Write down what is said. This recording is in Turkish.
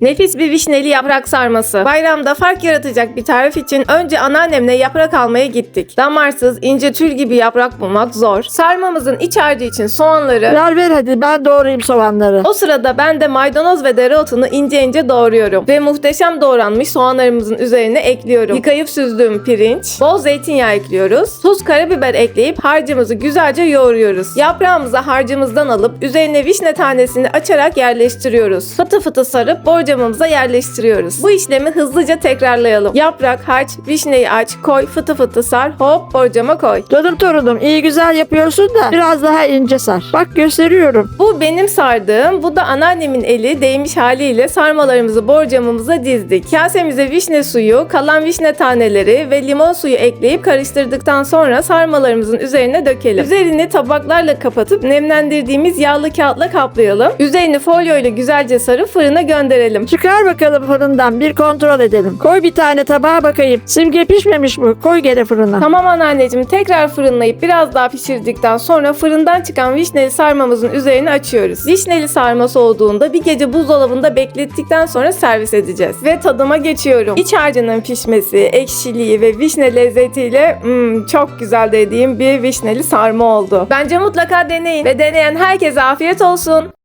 Nefis bir vişneli yaprak sarması. Bayramda fark yaratacak bir tarif için önce anneannemle yaprak almaya gittik. Damarsız, ince tül gibi yaprak bulmak zor. Sarmamızın iç harcı için soğanları, Ver ver hadi ben doğrayayım soğanları. o sırada ben de maydanoz ve dereotunu ince ince doğruyorum. Ve muhteşem doğranmış soğanlarımızın üzerine ekliyorum. Yıkayıp süzdüğüm pirinç, bol zeytinyağı ekliyoruz. Tuz, karabiber ekleyip harcımızı güzelce yoğuruyoruz. Yaprağımızı harcımızdan alıp üzerine vişne tanesini açarak yerleştiriyoruz. Fıtı fıtı sarıp borcamımıza yerleştiriyoruz. Bu işlemi hızlıca tekrarlayalım. Yaprak, harç, vişneyi aç, koy, fıtı fıtı sar, hop borcama koy. Canım torunum iyi güzel yapıyorsun da biraz daha ince sar. Bak gösteriyorum. Bu benim sardığım, bu da anneannemin eli değmiş haliyle sarmalarımızı borcamımıza dizdik. Kasemize vişne suyu, kalan vişne taneleri ve limon suyu ekleyip karıştırdıktan sonra sarmalarımızın üzerine dökelim. Üzerini tabaklarla kapatıp nemlendirdiğimiz yağlı kağıtla kaplayalım. Üzerini folyo ile güzelce sarıp fırına gönderelim. Çıkar bakalım fırından bir kontrol edelim. Koy bir tane tabağa bakayım. Simge pişmemiş mi? Koy gene fırına. Tamam anneanneciğim tekrar fırınlayıp biraz daha pişirdikten sonra fırından çıkan vişneli sarmamızın üzerini açıyoruz. Vişneli sarma soğuduğunda bir gece buzdolabında beklettikten sonra servis edeceğiz. Ve tadıma geçiyorum. İç harcının pişmesi, ekşiliği ve vişne lezzetiyle hmm, çok güzel dediğim bir vişneli sarma oldu. Bence mutlaka deneyin ve deneyen herkese afiyet olsun.